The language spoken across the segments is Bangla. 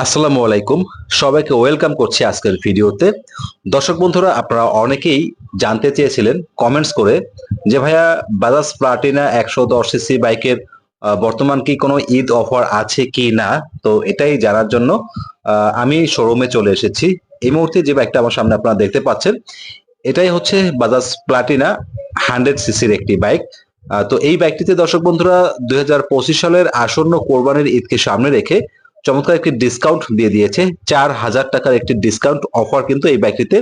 আসসালামু আলাইকুম। সবাইকে ওয়েলকাম করছি আজকের ভিডিওতে। দর্শক বন্ধুরা, আপনারা অনেকেই জানতে চেয়েছিলেন কমেন্টস করে, যে ভাইয়া বাজাজ প্লাটিনা একশো দশ সিসি বাইকের বর্তমান কি কোনো ঈদ অফার আছে কি না? তো এটাই জানার জন্য আমি শোরুমে চলে এসেছি। এই মুহূর্তে যে বাইকটা আমার সামনে আপনারা দেখতে পাচ্ছেন, এটাই হচ্ছে বাজাজ প্লাটিনা হান্ড্রেড সিসির একটি বাইক। তো এই বাইকটিতে দর্শক বন্ধুরা, দুই হাজার পঁচিশ সালের আসন্ন কোরবানির ঈদকে সামনে রেখে চমৎকার একটি ডিসকাউন্ট দিয়ে দিয়েছে। চার হাজার টাকার একটি ডিসকাউন্ট অফার কিন্তু এই বাইকটিতে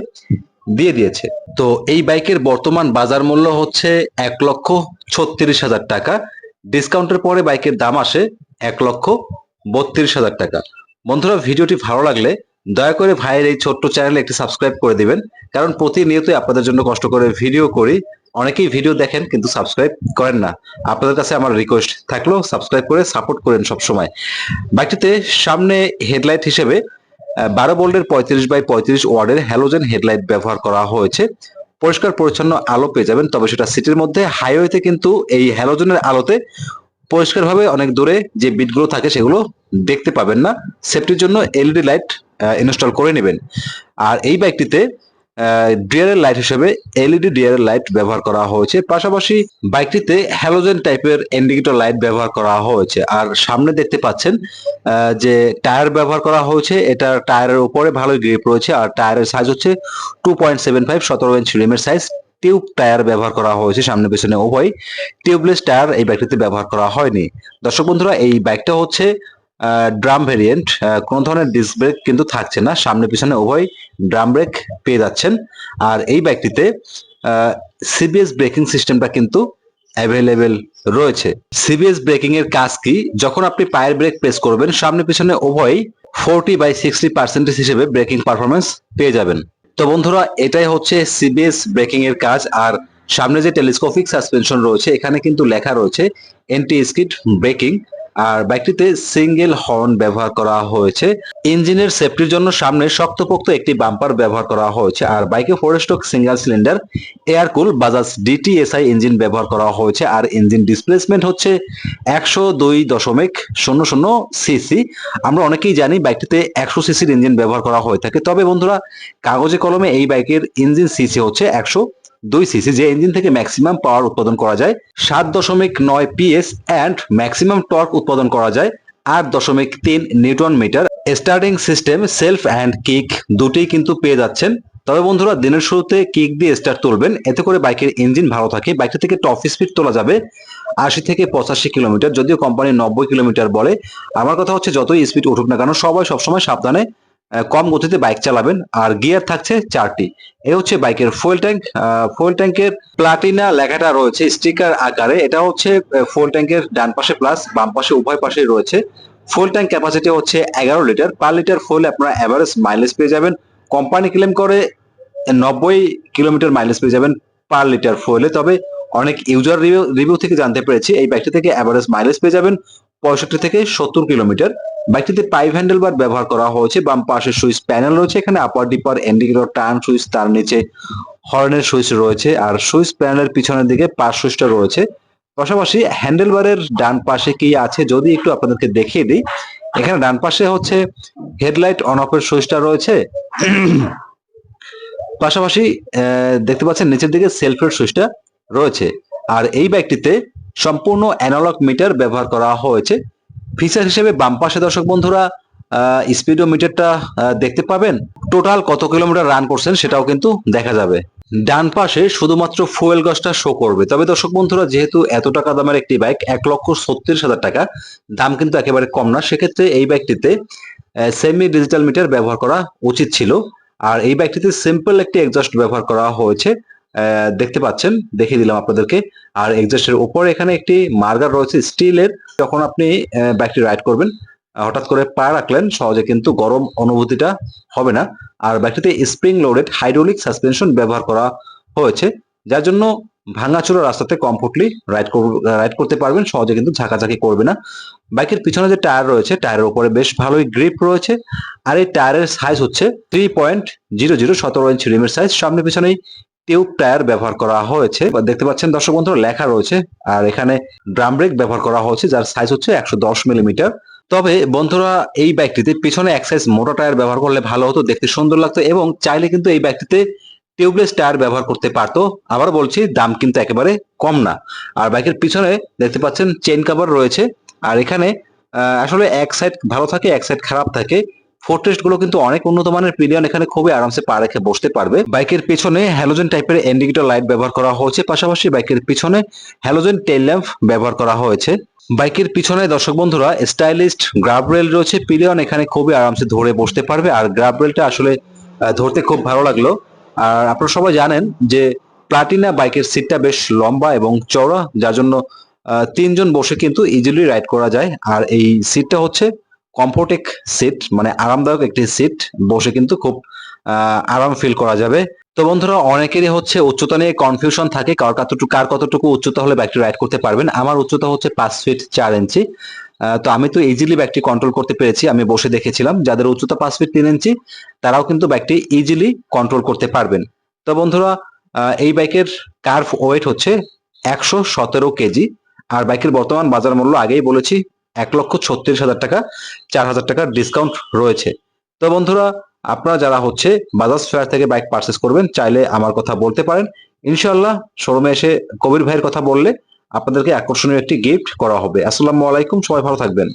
দিয়ে দিয়েছে। তো এই বাইকের বর্তমান বাজার মূল্য হচ্ছে এক লক্ষ ছত্রিশ হাজার টাকা। ডিসকাউন্টের পরে বাইকের দাম আসে এক লক্ষ বত্রিশ হাজার টাকা। বন্ধুরা, ভিডিওটি ভালো লাগলে দয়া করে ভাইয়ের এই ছোট্ট চ্যানেলে একটি সাবস্ক্রাইব করে দিবেন। কারণ প্রতিনিয়তই আপনাদের জন্য কষ্ট করে ভিডিও করি। অনেকেই ভিডিও দেখেন কিন্তু সাবস্ক্রাইব করেন না। আপনাদের কাছে আমার রিকোয়েস্ট থাকলেও সাবস্ক্রাইব করে সাপোর্ট করেন সবসময়। বাইকটিতে সামনে হেডলাইট হিসেবে বারো বোল্টের পঁয়ত্রিশ বাই পঁয়ত্রিশ ওয়ার্ডের হ্যালোজেন হেডলাইট ব্যবহার করা হয়েছে। পরিষ্কার পরিচ্ছন্ন আলো পেয়ে যাবেন, তবে সেটা সিটির মধ্যে হাইওয়েতে কিন্তু এই হ্যালোজেনের আলোতে পরিষ্কারভাবে অনেক দূরে যে বিটগুলো থাকে সেগুলো দেখতে পাবেন না। সেফটির জন্য এলইডি লাইট ইনস্টল করে নেবেন। আর এই বাইকটিতে ডিআরএল লাইট হিসেবে এলইডি ডিআরএল লাইট ব্যবহার করা হয়েছে। পাশাপাশি বাইকটিতে হ্যালোজেন টাইপের ইন্ডিকেটর লাইট ব্যবহার করা হয়েছে। আর সামনে দেখতে পাচ্ছেন যে টায়ার ব্যবহার করা হয়েছে। এটার টায়ারের উপরে ভালোই গ্রিপ রয়েছে। আর টায়ারের সাইজ হচ্ছে টু পয়েন্ট সেভেন ফাইভ সতেরো ইঞ্চ রিমের সাইজ টিউব টায়ার ব্যবহার করা হয়েছে সামনে পেছনে উভয় টিউবলেস টায়ার এই বাইকটিতে ব্যবহার করা হয়নি। দর্শক বন্ধুরা, এই বাইকটা হচ্ছে ড্রাম ভেরিয়েন্ট কোন ধরনের ডিস্ক ব্রেক কিন্তু থাকছে না। সামনে পিছনে উভয় ড্রাম ব্রেক পেয়ে যাচ্ছেন। আর এই বাইকটিতে সিবিএস ব্রেকিং সিস্টেমটা কিন্তু অ্যাভেলেবেল রয়েছে। সিবিএস ব্রেকিং এর কাজ কি? যখন আপনি পায়ের ব্রেক প্রেস করবেন, সামনে পিছনে উভয়ই ফোরটি বাই সিক্সটি পার্সেন্টেজ হিসেবে ব্রেকিং পারফরমেন্স পেয়ে যাবেন। তো বন্ধুরা, এটাই হচ্ছে সিবিএস ব্রেকিং এর কাজ। আর সামনে যে টেলিস্কোপিক সাসপেনশন রয়েছে, এখানে কিন্তু লেখা রয়েছে এন্টি স্কিড ব্রেকিং আর বাইকটিতে সিঙ্গেল হর্ন ব্যবহার করা হয়েছে। ইঞ্জিনের সেফটির জন্য সামনে শক্তপোক্ত একটি বাম্পার ব্যবহার করা হয়েছে। আর বাইকে four stroke single cylinder air cool Bajaj DTSi engine ব্যবহার করা হয়েছে। আর ইঞ্জিন ডিসপ্লেসমেন্ট হচ্ছে একশো দুই দশমিক শূন্য শূন্য সিসি আমরা অনেকেই জানি বাইকটিতে একশো সিসির ইঞ্জিন ব্যবহার করা হয়ে থাকে। তবে বন্ধুরা, কাগজে কলমে এই বাইকের ইঞ্জিন সিসি হচ্ছে একশো দুই সিসি যে ইঞ্জিন থেকে ম্যাক্সিমাম পাওয়ার উৎপাদন করা যায়, সাত দশমিক নয় পিএস অ্যান্ড ম্যাক্সিমাম টর্ক উৎপাদন করা যায়, আট দশমিক তিন newton metre. Starting system self and kick দুটি কিন্তু পেয়ে যাচ্ছেন। তবে বন্ধুরা, দিনের শুরুতে কিক দিয়ে স্টার্ট তুলবেন। এতে করে বাইকের ইঞ্জিন ভালো থাকে। বাইকটা থেকে টপ স্পিড তোলা যাবে আশি থেকে পঁচাশি কিলোমিটার, যদিও কোম্পানি নব্বই কিলোমিটার বলে। আমার কথা হচ্ছে, যতই স্পিড উঠুক না কেন, সবাই সবসময় সাবধানে কম গতিতে বাইক চালাবেন। আর গিয়ার থাকছে চারটি। এই হচ্ছে বাইকের ফুয়েল ট্যাঙ্ক ফুয়েল ট্যাঙ্কের প্লাটিনা লেখাটা রয়েছে স্টিকার আকারে। এটা হচ্ছে ফুয়েল ট্যাঙ্কের ডান পাশে প্লাস বাম পাশে উভয় পাশে রয়েছে। ফুয়েল ট্যাঙ্ক ক্যাপাসিটি হচ্ছে এগারো লিটার পার লিটার ফুয়েল আপনারা অ্যাভারেজ মাইলেজ পেয়ে যাবেন। কোম্পানি ক্লেম করে নব্বই কিলোমিটার মাইলেজ পেয়ে যাবেন পার লিটার ফুয়েলে তবে অনেক ইউজার রিভিউ রিভিউ থেকে জানতে পেরেছি, এই বাইকটি থেকে অ্যাভারেজ মাইলেজ পেয়ে যাবেন। পঁয়ষট্টি থেকে সত্তর কিলোমিটার। বাইকটিতে পাইপ হ্যান্ডেল বার ব্যবহার করা হয়েছে। বাম পাশে সুইচ প্যানেল রয়েছে। এখানে upper dipper indicator turn switch, তার নিচে হর্নের সুইচ রয়েছে। আর সুইচ প্যানেলের পিছনের দিকে পাশ সুইচটা রয়েছে। পাশাপাশি হ্যান্ডেল বারের ডান পাশে কি আছে? যদি একটু আপনাদেরকে দেখিয়ে দিই। এখানে ডান পাশে হচ্ছে হেডলাইট অন অফের সুইচটা রয়েছে। পাশাপাশি দেখতে পাচ্ছেন নিচের দিকে সেলফের সুইচটা রয়েছে। আর এই বাইকটিতে সম্পূর্ণ অ্যানালগ মিটার ব্যবহার করা হয়েছে। ফিচার হিসেবে বাম পাশে দর্শক বন্ধুরা স্পিডো মিটারটা দেখতে পাবেন। টোটাল কত কিলোমিটার রান করছেন সেটাও কিন্তু দেখা যাবে। ডান পাশে শুধুমাত্র ফুয়েল গজটা শো করবে। তবে দর্শক বন্ধুরা, যেহেতু এত টাকা দামের একটি বাইক এক লক্ষ ছত্রিশ হাজার টাকা, দাম কিন্তু একেবারে কম না। সেক্ষেত্রে এই বাইকটিতে সেমি ডিজিটাল মিটার ব্যবহার করা উচিত ছিল। আর এই বাইকটিতে সিম্পল একটি এক্সস্ট ব্যবহার করা হয়েছে। দেখতে পাচ্ছেন, দেখিয়ে দিলাম আপনাদেরকে। আর এক্সস্টের উপরে এখানে একটি মার্গার রয়েছে স্টিলের যখন আপনি বাইকটি রাইড করবেন হঠাৎ করে পা রাখলেন, সহজে কিন্তু গরম অনুভূতিটা হবে না। আর বাইকটিতে স্প্রিং লোডেড হাইড্রোলিক সাসপেনশন ব্যবহার করা হয়েছে, যার জন্য ভাঙাচোরা রাস্তাতে কমফোর্টলি রাইড রাইড করতে পারবেন, সহজে কিন্তু ঝাঁকাঝাঁকি করবে না। বাইকের পিছনে যে টায়ার রয়েছে টায়ারের উপরে বেশ ভালোই গ্রিপ রয়েছে। আর এই টায়ারের সাইজ হচ্ছে থ্রি পয়েন্ট জিরো জিরো সতেরো ইঞ্চ রিমের সাইজ সামনে পিছনেই টিউব টায়ার ব্যবহার করা হয়েছে। দেখতে পাচ্ছেন দর্শক বন্ধুরা, লেখা রয়েছে। আর এখানে ড্রাম ব্রেক ব্যবহার করা হয়েছে, যার সাইজ হচ্ছে একশো দশ মিলিমিটার তবে বন্ধুরা, এই বাইকটিতে পিছনে এক সাইজ মোটা টায়ার ব্যবহার করলে ভালো হতো, দেখতে সুন্দর লাগতো এবং চাইলে কিন্তু এই বাইকটিতে টিউবলেস টায়ার ব্যবহার করতে পারতো। আবার বলছি, দাম কিন্তু একেবারে কম না। আর বাইকের পিছনে দেখতে পাচ্ছেন চেন কাভার রয়েছে। আর এখানে আসলে এক সাইড ভালো থাকে, এক সাইড খারাপ থাকে। ফোরটেস্টগুলো কিন্তু অনেক উন্নত মানের পিলিয়ন এখানে খুবই আরামসে পা রেখে বসতে পারবে। বাইকের পিছনে হ্যালোজেন টাইপের ইন্ডিকেটর লাইট ব্যবহার করা হয়েছে। পাশাপাশি বাইকের পিছনে হ্যালোজেন টেল ল্যাম্প ব্যবহার করা হয়েছে। বাইকের পিছনে দর্শক বন্ধুরা স্টাইলিস্ট গ্রাব রেল রয়েছে। পিলিয়ন এখানে খুবই আরামসে ধরে বসতে পারবে। আর গ্রাব রেলটা আসলে ধরতে খুব ভালো লাগল। আর আপনারা সবাই জানেন যে প্লাটিনা বাইকের সিটটা বেশ লম্বা এবং চওড়া, যার জন্য তিনজন বসে কিন্তু ইজিলি রাইড করা যায়। আর এই সিটটা হচ্ছে কমফোর্টেক সিট মানে আরামদায়ক একটি সিট বসে কিন্তু খুব আরাম ফিল করা যাবে। তো বন্ধুরা, অনেকেরই হচ্ছে উচ্চতা নিয়ে কনফিউশন থাকে, কার কতটুকু কার কতটুকু উচ্চতা হলে ব্যাগটি রাইড করতে পারবেন। আমার উচ্চতা হচ্ছে পাঁচ ফিট চার ইঞ্চি তো আমি তো ইজিলি ব্যাগটি কন্ট্রোল করতে পেরেছি, আমি বসে দেখেছিলাম। যাদের উচ্চতা পাঁচ ফিট তিন ইঞ্চি তারাও কিন্তু ব্যাগটি ইজিলি কন্ট্রোল করতে পারবেন। তো বন্ধুরা এই বাইকের কার্ভ ওয়েট হচ্ছে একশো সতেরো কেজি। আর বাইকের বর্তমান বাজার মূল্য আগেই বলেছি এক লক্ষ ছত্রিশ হাজার টাকা, চার হাজার টাকার ডিসকাউন্ট রয়েছে। তো বন্ধুরা, আপনারা যারা হচ্ছে বাজাজ ফেয়ার থেকে বাইক পারচেস করবেন, চাইলে আমার কথা বলতে পারেন। ইনশাল্লাহ শোরুমে এসে কবির ভাইয়ের কথা বললে আপনাদেরকে আকর্ষণীয় একটি গিফট করা হবে। আসসালামু আলাইকুম, সবাই ভালো থাকবেন।